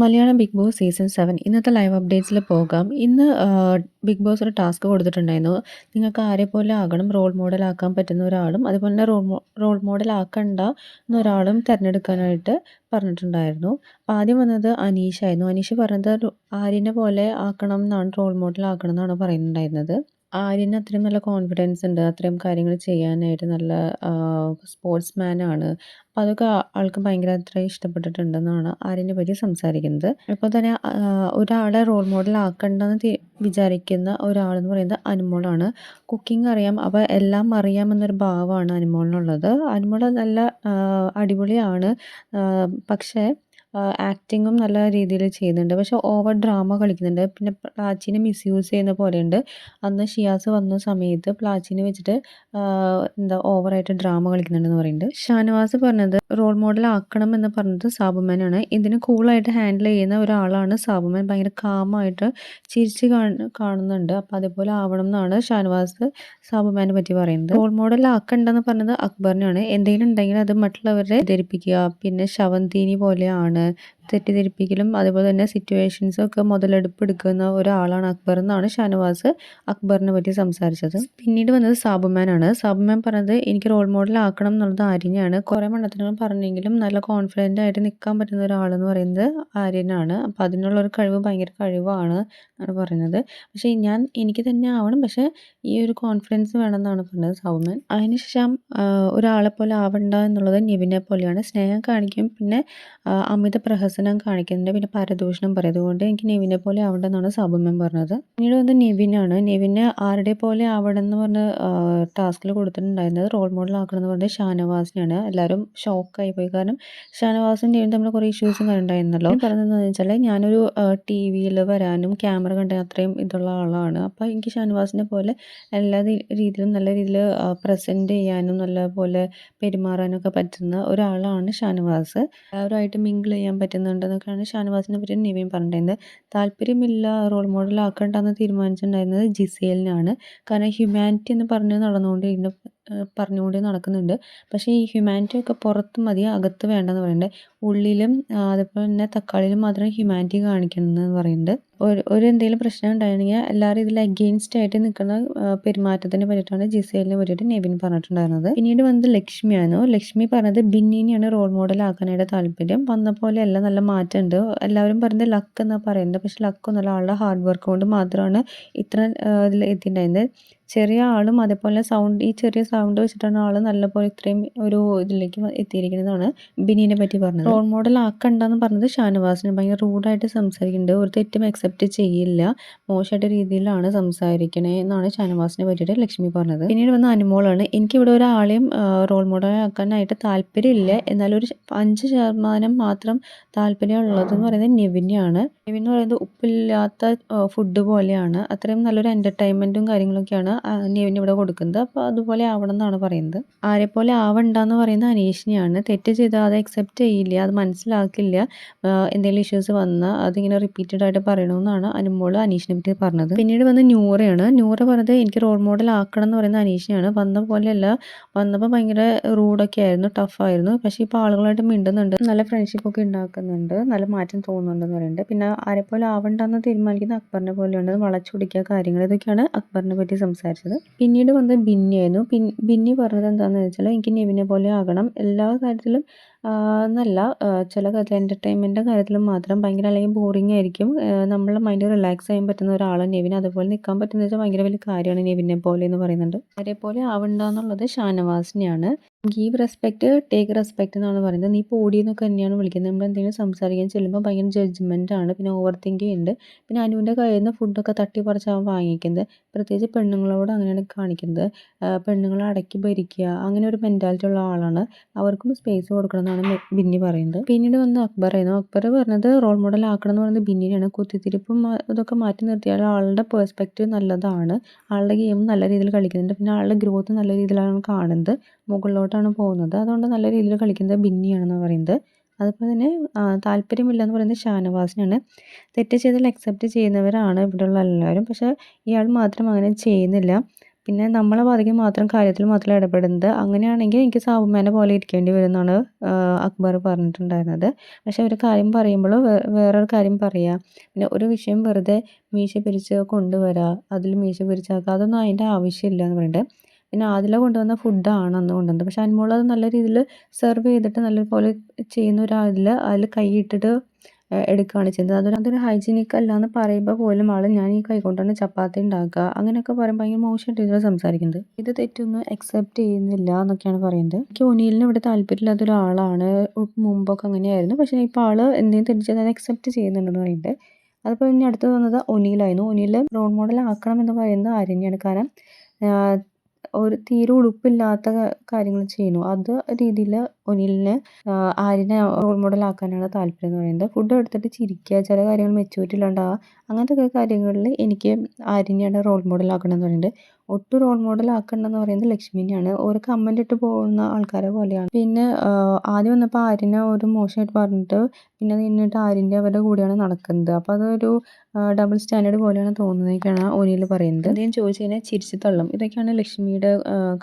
Malayalam Big Boss season seven ഇന്നത്തെ live അപ്ഡേറ്റ്സിൽ പോകാം. ഇന്ന് ബിഗ് ബോസ് ഒരു ടാസ്ക് കൊടുത്തിട്ടുണ്ടായിരുന്നു. നിങ്ങൾക്ക് ആരെ പോലെ ആകണം റോൾ മോഡൽ ആക്കാൻ പറ്റുന്ന ഒരാളും അതുപോലെ തന്നെ റോൾ റോൾ മോഡൽ ആക്കണ്ട എന്നൊരാളും തിരഞ്ഞെടുക്കാനായിട്ട് പറഞ്ഞിട്ടുണ്ടായിരുന്നു. അപ്പോൾ ആദ്യം വന്നത് അനീഷായിരുന്നു അനീഷ് പറഞ്ഞത് ആര്യനെ പോലെ ആക്കണം എന്നാണ് റോൾ മോഡൽ ആക്കണം എന്നാണ് പറയുന്നുണ്ടായിരുന്നത്. ആര്യന് അത്രയും നല്ല കോൺഫിഡൻസ് ഉണ്ട്. അത്രയും കാര്യങ്ങൾ ചെയ്യാനായിട്ട് നല്ല സ്പോർട്സ് മാനാണ് അപ്പോൾ അതൊക്കെ ആൾക്ക് ഭയങ്കര അത്ര ഇഷ്ടപ്പെട്ടിട്ടുണ്ടെന്നാണ് ആര്യനെ പറ്റി സംസാരിക്കുന്നത്. അപ്പോൾ തന്നെ ഒരാളെ റോൾ മോഡൽ ആക്കണ്ടെന്ന് വിചാരിക്കുന്ന ഒരാളെന്ന് പറയുന്നത് അനുമോളാണ്. കുക്കിംഗ് അറിയാം. അപ്പോൾ എല്ലാം അറിയാമെന്നൊരു ഭാവമാണ് അനുമോളിനുള്ളത്. അനുമോൾ നല്ല അടിപൊളിയാണ്. പക്ഷേ ആക്ടിങ്ങും നല്ല രീതിയിൽ ചെയ്യുന്നുണ്ട്. പക്ഷെ ഓവർ ഡ്രാമ കളിക്കുന്നുണ്ട്. പിന്നെ പ്ലാച്ചിനെ മിസ്യൂസ് ചെയ്യുന്ന പോലെയുണ്ട്. അന്ന് ഷിയാസ് വന്ന സമയത്ത് പ്ലാച്ചിനെ വെച്ചിട്ട് എന്താ ഓവറായിട്ട് ഡ്രാമ കളിക്കുന്നുണ്ടെന്ന് പറയുന്നുണ്ട്. ഷാനവാസ് പറഞ്ഞത് റോൾ മോഡൽ ആക്കണം എന്ന് പറഞ്ഞത് സാബുമാനാണ്. ഇതിന് കൂളായിട്ട് ഹാൻഡിൽ ചെയ്യുന്ന ഒരാളാണ് സാബുമാൻ. ഭയങ്കര കാമായിട്ട് ചിരിച്ച് കാണുന്നുണ്ട്. അപ്പോൾ അതേപോലെ ആവണം എന്നാണ് ഷാനവാസ് സാബുമാനെ പറ്റി പറയുന്നത്. റോൾ മോഡൽ ആക്കണ്ടെന്ന് പറഞ്ഞത് അക്ബറിനാണ് എന്തെങ്കിലും ഉണ്ടെങ്കിൽ അത് മറ്റുള്ളവരെ ധരിപ്പിക്കുക പിന്നെ ശവന്തീനി പോലെയാണ്. eine തെറ്റിദ്ധരിപ്പിക്കലും അതുപോലെ തന്നെ സിറ്റുവേഷൻസും ഒക്കെ മുതലെടുപ്പ് എടുക്കുന്ന ഒരാളാണ് അക്ബർ എന്നാണ് ഷാനവാസ് അക്ബറിനെ പറ്റി സംസാരിച്ചത്. പിന്നീട് വന്നത് സാബുമാനാണ് സാബുമാൻ പറഞ്ഞത് എനിക്ക് റോൾ മോഡൽ ആക്കണം എന്നുള്ളത് ആര്യനാണ്. കുറേ മണ്ണത്തിനും പറഞ്ഞെങ്കിലും നല്ല കോൺഫിഡന്റ് ആയിട്ട് നിൽക്കാൻ പറ്റുന്ന ഒരാളെന്ന് പറയുന്നത് ആര്യനാണ്. അപ്പോൾ അതിനുള്ള ഒരു കഴിവ് ഭയങ്കര കഴിവാണ് എന്നാണ് പറയുന്നത് പക്ഷേ ഞാൻ എനിക്ക് തന്നെ ആവണം. പക്ഷേ ഈ ഒരു കോൺഫിഡൻസ് വേണമെന്നാണ് പറഞ്ഞത് സാബുമാൻ. അതിനുശേഷം ഒരാളെ പോലെ ആവണ്ട എന്നുള്ളത് നിവിനെ പോലെയാണ്. സ്നേഹം കാണിക്കും. പിന്നെ അമിത അമിത പ്രഹസനം കാണിക്കുന്നുണ്ട് പിന്നെ പരദൂഷണം പറയും. അതുകൊണ്ട് എനിക്ക് നെവിനെ പോലെ ആവണ്ടെന്നാണ് സാബുമ്മൻ പറഞ്ഞത്. പിന്നീട് വന്ന് നെവിനാണ്. നെവിനെ ആരുടെ പോലെ ആവണം എന്ന് പറഞ്ഞ ടാസ്കിൽ കൊടുത്തിട്ടുണ്ടായിരുന്നത് റോൾ മോഡൽ ആക്കണം എന്ന് പറഞ്ഞത് ഷാനവാസിനെയാണ്. എല്ലാവരും ഷോക്കായി പോയി. കാരണം ഷാനവാസും നെവിൻ തമ്മിൽ കുറേ ഇഷ്യൂസും ഉണ്ടായിരുന്നല്ലോ പറഞ്ഞതെന്ന് വെച്ചാൽ ഞാനൊരു ടി വിയിൽ വരാനും ക്യാമറ കണ്ട അത്രയും ഇതുള്ള ആളാണ്. അപ്പോൾ എനിക്ക് ഷാനവാസിനെ പോലെ എല്ലാ രീതിയിലും നല്ല രീതിയിൽ പ്രസന്റ് ചെയ്യാനും നല്ല പോലെ പെരുമാറാനൊക്കെ പറ്റുന്ന ഒരാളാണ് ഷാനവാസ്. എല്ലാവരുമായിട്ട് മിങ്കിൾ ചെയ്യാൻ പറ്റുന്നുണ്ടെന്നൊക്കെയാണ് ഷാനുവാസിനെ പറ്റി നിവിൻ പറഞ്ഞിട്ടുണ്ടായിരുന്നത്. താല്പര്യമില്ല റോൾ മോഡൽ ആക്കണ്ടെന്ന് തീരുമാനിച്ചിട്ടുണ്ടായിരുന്നത് ജിസേലിനാണ്. കാരണം ഹ്യൂമാനിറ്റി എന്ന് പറഞ്ഞ് നടന്നുകൊണ്ടിരുന്ന പറഞ്ഞുകൊണ്ട് നടക്കുന്നുണ്ട്. പക്ഷേ ഈ ഹ്യൂമാനിറ്റി ഒക്കെ പുറത്ത് മതി അകത്ത് വേണ്ടെന്ന് പറയുന്നുണ്ട്. ഉള്ളിലും അതുപോലെ തന്നെ തക്കാളിയിലും മാത്രം ഹ്യൂമാനിറ്റി കാണിക്കണമെന്ന് പറയുന്നുണ്ട്. ഒരു ഒരു എന്തെങ്കിലും പ്രശ്നം ഉണ്ടായിരുന്നെങ്കിൽ എല്ലാവരും ഇതിൽ അഗെയിൻസ്റ്റ് ആയിട്ട് നിൽക്കുന്ന പെരുമാറ്റത്തിനെ പറ്റിയിട്ടാണ് ജിസേലിനെ പറ്റിയിട്ട് നെവിൻ പറഞ്ഞിട്ടുണ്ടായിരുന്നത്. പിന്നീട് വന്നത് ലക്ഷ്മിയാണ് ലക്ഷ്മി പറഞ്ഞത് ബിന്നിനെയാണ് റോൾ മോഡൽ ആക്കാനായിട്ട് താല്പര്യം. വന്ന പോലെ എല്ലാം നല്ല മാറ്റമുണ്ട്. എല്ലാവരും പറയുന്നത് ലക്ക് എന്നാണ് പറയുന്നത്. പക്ഷെ ലക്കൊന്നുമല്ല ആളുടെ ഹാർഡ് വർക്ക് കൊണ്ട് മാത്രമാണ് ഇത്ര ഇതിൽ എത്തിയിട്ടുണ്ടായിരുന്നത്. ചെറിയ ആളും അതേപോലെ സൗണ്ട് ഈ ചെറിയ സൗണ്ട് വെച്ചിട്ടാണ് ആൾ നല്ലപോലെ ഇത്രയും ഒരു ഇതിലേക്ക് എത്തിയിരിക്കുന്നതാണ് ബിനീനെ പറ്റി പറഞ്ഞത്. റോൾ മോഡൽ ആക്കണ്ടെന്ന് പറഞ്ഞത് ഷാനവാസിന്. ഭയങ്കര റൂഡായിട്ട് സംസാരിക്കുന്നുണ്ട്. ഒരു തെറ്റും അക്സെപ്റ്റ് ചെയ്യില്ല. മോശമായിട്ട് രീതിയിലാണ് സംസാരിക്കണേ എന്നാണ് ഷാനവാസിനെ പറ്റിയിട്ട് ലക്ഷ്മി പറഞ്ഞത്. പിന്നീട് വന്ന അനുമോളാണ്. എനിക്കിവിടെ ഒരാളെയും റോൾ മോഡൽ ആക്കാനായിട്ട് താല്പര്യമില്ല. എന്നാലും ഒരു അഞ്ച് ശതമാനം മാത്രം താല്പര്യമുള്ളതെന്ന് പറയുന്നത് നെവിനെയാണ്. നെവിൻ എന്ന് പറയുന്നത് ഉപ്പില്ലാത്ത ഫുഡ് പോലെയാണ്. അത്രയും നല്ലൊരു എന്റർടൈൻമെന്റും കാര്യങ്ങളൊക്കെയാണ് നെവിന് ഇവിടെ കൊടുക്കുന്നത്. അപ്പോൾ അതുപോലെ ആവണം എന്നാണ് പറയുന്നത്. ആരെപ്പോലെ ആവണ്ടെന്ന് പറയുന്നത് അനീഷിനെയാണ്. തെറ്റ് ചെയ്താൽ അത് അക്സെപ്റ്റ് ചെയ്യില്ല അത് മനസ്സിലാക്കില്ല. എന്തെങ്കിലും ഇഷ്യൂസ് വന്നാൽ അതിങ്ങനെ റിപ്പീറ്റഡ് ആയിട്ട് പറയണമെന്നാണ് അനുമോൾ അനീഷിനെ പറ്റി പറഞ്ഞത്. പിന്നീട് വന്ന് ന്യൂറയാണ്. ന്യൂറ പറഞ്ഞത് എനിക്ക് റോൾ മോഡൽ ആക്കണം എന്ന് പറയുന്നത് അനീഷിനെയാണ്. വന്ന പോലെയല്ല. വന്നപ്പോൾ ഭയങ്കര റൂഡൊക്കെ ആയിരുന്നു ടഫായിരുന്നു പക്ഷേ ഇപ്പോൾ ആളുകളായിട്ട് മിണ്ടുന്നുണ്ട്. നല്ല ഫ്രണ്ട്ഷിപ്പ് ഒക്കെ ഉണ്ടാക്കുന്നുണ്ട്. നല്ല മാറ്റം തോന്നുന്നുണ്ടെന്ന് പറയുന്നുണ്ട്. പിന്നെ ആരെ ആരെപ്പോലെ ആവണ്ടെന്ന് തീരുമാനിക്കുന്ന അക്ബറിനെ പോലെയുണ്ട്. വളച്ചൊടിക്കുക കാര്യങ്ങൾ ഇതൊക്കെയാണ് അക്ബറിനെ പറ്റി സംസാരിക്കുന്നത്. സംസാരിച്ചത്. പിന്നീട് വന്നത് ബിന്നിയായിരുന്നു ബിന്നി പറഞ്ഞത് എന്താണെന്ന് വെച്ചാൽ എനിക്ക് നെവിനെ പോലെ ആകണം. എല്ലാ കാര്യത്തിലും എന്നല്ല ചില കാര്യത്തിൽ എന്റർടൈൻമെന്റിന്റെ കാര്യത്തിലും മാത്രം ഭയങ്കര അല്ലെങ്കിൽ ബോറിംഗ് ആയിരിക്കും. നമ്മളെ മൈൻഡ് റിലാക്സ് ചെയ്യാൻ പറ്റുന്ന ഒരാളാണ് നെവിൻ അതുപോലെ നിൽക്കാൻ പറ്റുന്ന വെച്ചാൽ ഭയങ്കര വലിയ കാര്യമാണ് നെവിനെ പോലെ എന്ന് പറയുന്നുണ്ട്. അതേപോലെ ആവണ്ടെന്നുള്ളത് ഷാനവാസിനെയാണ്. ഗീവ് റെസ്പെക്റ്റ് ടേക്ക് റെസ്പെക്റ്റ് എന്നാണ് പറയുന്നത്. നീ എന്നൊക്കെ തന്നെയാണ് വിളിക്കുന്നത്. നമ്മൾ എന്തെങ്കിലും സംസാരിക്കാൻ ചെല്ലുമ്പോൾ ഭയങ്കര ജഡ്ജ്മെന്റ് ആണ്. പിന്നെ ഓവർ തിങ്കിങ് ഉണ്ട് പിന്നെ അനുവിന്റെ കയ്യിൽ നിന്ന് ഫുഡൊക്കെ തട്ടി പറിച്ചാണ് വാങ്ങിക്കുന്നത്. പ്രത്യേകിച്ച് പെണ്ണുങ്ങളോട് അങ്ങനെയാണ് കാണിക്കുന്നത്. പെണ്ണുങ്ങളെ അടക്കി ഭരിക്കുക. അങ്ങനെ ഒരു മെന്റാലിറ്റി ഉള്ള ആളാണ്. അവർക്കും സ്പേസ് കൊടുക്കണം എന്നാണ് ബിന്നി പറയുന്നത്. പിന്നീട് വന്ന് അക്ബർ ആയിരുന്നു അക്ബർ പറഞ്ഞത് റോൾ മോഡൽ ആക്കണം എന്ന് പറയുന്നത് ബിന്നിനെയാണ്. കുത്തിത്തിരിപ്പും ഇതൊക്കെ മാറ്റി നിർത്തിയാൽ ആളുടെ പെർസ്പെക്റ്റീവ് നല്ലതാണ്. ആളുടെ ഗെയിം നല്ല രീതിയിൽ കളിക്കുന്നുണ്ട്. പിന്നെ ആളുടെ ഗ്രോത്ത് നല്ല രീതിയിലാണ് കാണുന്നത്. മുകളിലോട്ടാണ് പോകുന്നത്. അതുകൊണ്ട് നല്ല രീതിയിൽ കളിക്കുന്നത് ബിന്നിയാണെന്ന് പറയുന്നത്. അതുപോലെ തന്നെ താല്പര്യമില്ലെന്ന് പറയുന്നത് ഷാനവാസിനാണ്. തെറ്റ് ചെയ്താൽ അക്സെപ്റ്റ് ചെയ്യുന്നവരാണ് ഇവിടെയുള്ള എല്ലാവരും. പക്ഷേ ഇയാൾ മാത്രം അങ്ങനെ ചെയ്യുന്നില്ല. പിന്നെ നമ്മളെ ബാധിക്കുന്ന മാത്രം കാര്യത്തിൽ മാത്രം ഇടപെടുന്നത്. അങ്ങനെയാണെങ്കിൽ എനിക്ക് സാബുമാനെ പോലെ ഇരിക്കേണ്ടി വരും എന്നാണ് അക്ബർ പറഞ്ഞിട്ടുണ്ടായിരുന്നത്. പക്ഷെ ഒരു കാര്യം പറയുമ്പോൾ വേറൊരു കാര്യം പറയുക പിന്നെ ഒരു വിഷയം വെറുതെ മീശ പിരിച്ച് കൊണ്ടുവരിക അതിൽ മീശ പിരിച്ചാക്കുക അതൊന്നും അതിന്റെ ആവശ്യമില്ല എന്ന് പറയുന്നുണ്ട്. പിന്നെ ആദില കൊണ്ടുവന്ന ഫുഡാണ് അന്ന് കൊണ്ടുവന്നത്. പക്ഷെ അനുമോൾ അത് നല്ല രീതിയിൽ സെർവ് ചെയ്തിട്ട് നല്ലപോലെ ചെയ്യുന്ന ഒരാളിൽ അതിൽ കൈയിട്ടിട്ട് എടുക്കുകയാണ് ചെയ്യുന്നത്. അതൊരു അതൊരു ഹൈജീനിക് അല്ല എന്ന് പറയുമ്പോൾ പോലും ആൾ ഞാൻ ഈ കൈ കൊണ്ടാണ് ചപ്പാത്തി ഉണ്ടാക്കുക അങ്ങനെയൊക്കെ പറയുമ്പോൾ ഭയങ്കര മോശം ഇതിൽ സംസാരിക്കുന്നത്. ഇത് തെറ്റൊന്നും അക്സെപ്റ്റ് ചെയ്യുന്നില്ല എന്നൊക്കെയാണ് പറയുന്നത്. എനിക്ക് ഒനിയലിന് ഇവിടെ താല്പര്യമില്ലാത്ത ഒരാളാണ്. മുമ്പൊക്കെ അങ്ങനെയായിരുന്നു. പക്ഷേ ഇപ്പോൾ ആൾ എന്തെങ്കിലും തിരിച്ചത് അത് അക്സെപ്റ്റ് ചെയ്യുന്നുണ്ടെന്ന് പറയുന്നത് അതിപ്പോൾ ഇനി അടുത്ത് വന്നത് ഒനിയിലായിരുന്നു. ഒനിയിൽ റോൾ മോഡൽ ആക്കണം എന്ന് പറയുന്നത് ആര്യനെയാണ്. കാരണം ഒരു തീരെ ഉളുപ്പില്ലാത്ത കാര്യങ്ങൾ ചെയ്യുന്നു. അത് രീതിയിൽ ഒനിലിനെ ആര്യനെ റോൾ മോഡൽ ആക്കാനാണ് താല്പര്യം എന്ന് പറയുന്നത്. ഫുഡ് എടുത്തിട്ട് ചിരിക്കുക ചില കാര്യങ്ങൾ മെച്യൂരിറ്റി ഇല്ലാണ്ടാവുക അങ്ങനത്തെ കാര്യങ്ങളിൽ എനിക്ക് ആര്യനെയാണ് റോൾ മോഡൽ ആക്കണം എന്ന് പറയുന്നത്. ഒട്ടും റോൾ മോഡൽ ആക്കണ്ടെന്ന് പറയുന്നത് ലക്ഷ്മിനെയാണ്. ഒരു കമന്റ് ഇട്ട് പോകുന്ന ആൾക്കാരെ പോലെയാണ്. പിന്നെ ആദ്യം വന്നപ്പോൾ ആര്യനെ ഒരു മോശമായിട്ട് പറഞ്ഞിട്ട് പിന്നെ കഴിഞ്ഞിട്ട് ആര്യന്റെ അവരുടെ കൂടെയാണ് നടക്കുന്നത്. അപ്പോൾ അതൊരു ഡബിൾ സ്റ്റാൻഡേർഡ് പോലെയാണ് തോന്നുന്നതൊക്കെയാണ് ഒനിയിൽ പറയുന്നത്. അദ്ദേഹം ചോദിച്ചു കഴിഞ്ഞാൽ ചിരിച്ച് തള്ളും. ഇതൊക്കെയാണ് ലക്ഷ്മിയുടെ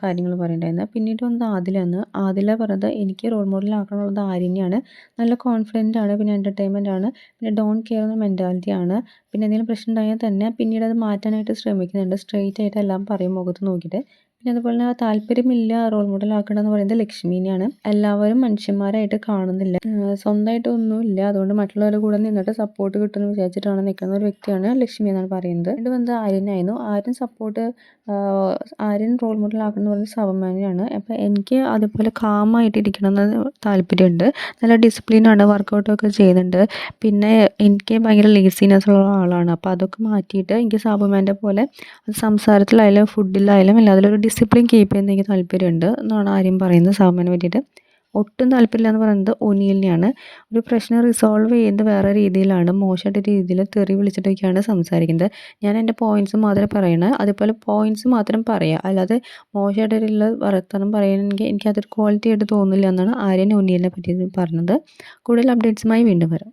കാര്യങ്ങൾ പറയുന്നുണ്ടായിരുന്നത് പിന്നീട് വന്നത് ആദിലാണ്. ആദില പറഞ്ഞത് എനിക്ക് റോൾ മോഡൽ ആക്കണമെന്നുള്ളത് ആര്യനെയാണ്. നല്ല കോൺഫിഡന്റ് ആണ്. പിന്നെ എന്റർടൈൻമെന്റ് ആണ്. പിന്നെ ഡോൺ കെയർ എന്ന മെന്റാലിറ്റി ആണ്. പിന്നെ എന്തെങ്കിലും പ്രശ്നം ഉണ്ടായാൽ തന്നെ പിന്നീട് അത് മാറ്റാനായിട്ട് ശ്രമിക്കുന്നുണ്ട്. സ്ട്രെയിറ്റ് ആയിട്ട് എല്ലാം പറയും മുഖത്ത് നോക്കിയിട്ട്. പിന്നെ അതുപോലെ തന്നെ താല്പര്യമില്ല റോൾ മോഡൽ ആക്കണം എന്ന് പറയുന്നത് ലക്ഷ്മീനെയാണ്. എല്ലാവരും മനുഷ്യന്മാരായിട്ട് കാണുന്നില്ല. സ്വന്തമായിട്ട് ഒന്നുമില്ല. അതുകൊണ്ട് മറ്റുള്ളവരുടെ കൂടെ നിന്നിട്ട് സപ്പോർട്ട് കിട്ടുമെന്ന് വിചാരിച്ചിട്ടാണ് നിൽക്കുന്ന ഒരു വ്യക്തിയാണ് ലക്ഷ്മി എന്നാണ് പറയുന്നത്. രണ്ട് വന്നത് ആര്യനായിരുന്നു. Aryan support Aryan role model ആക്കണം എന്ന് പറയുന്നത് സവമാനിയാണ്. അപ്പോൾ എനിക്ക് അതുപോലെ കാമായിട്ട് ഇരിക്കണം എന്ന് താല്പര്യമുണ്ട്. നല്ല ഡിസിപ്ലിനാണ് വർക്കൗട്ടൊക്കെ ചെയ്യുന്നുണ്ട്. പിന്നെ എനിക്ക് ഭയങ്കര ലേസിനെസ് ഉള്ള ആളാണ്. അപ്പോൾ അതൊക്കെ മാറ്റിയിട്ട് എനിക്ക് സവമാന്റെ പോലെ സംസാരത്തിലായാലും ഫുഡിലായാലും എല്ലാത്തിലും ഒരു ഡിസിപ്ലിൻ കീപ്പ് ചെയ്യുന്ന എനിക്ക് താല്പര്യമുണ്ട് എന്നാണ് ആര്യം പറയുന്നത് സാബുമാനെ പറ്റിയിട്ട് ഒട്ടും താല്പര്യമില്ല എന്ന് പറയുന്നത് ഒനിയലിനെയാണ്. ഒരു പ്രശ്നം റിസോൾവ് ചെയ്യുന്നത് വേറെ രീതിയിലാണ്. മോശമായിട്ട് രീതിയിൽ തെറി വിളിച്ചിട്ടൊക്കെയാണ് സംസാരിക്കുന്നത്. ഞാൻ എന്റെ പോയിന്റ്സ് മാത്രമേ പറയണേ. അതുപോലെ പോയിന്റ്സ് മാത്രം പറയുക അല്ലാതെ മോശമായിട്ടുള്ള വർത്തനം പറയണമെങ്കിൽ എനിക്കതൊരു ക്വാളിറ്റി ആയിട്ട് തോന്നില്ല എന്നാണ് ആര്യൻ ഒനിയലിനെ പറ്റി പറഞ്ഞത്. കൂടുതൽ അപ്ഡേറ്റ്സുമായി വീണ്ടും വരാം.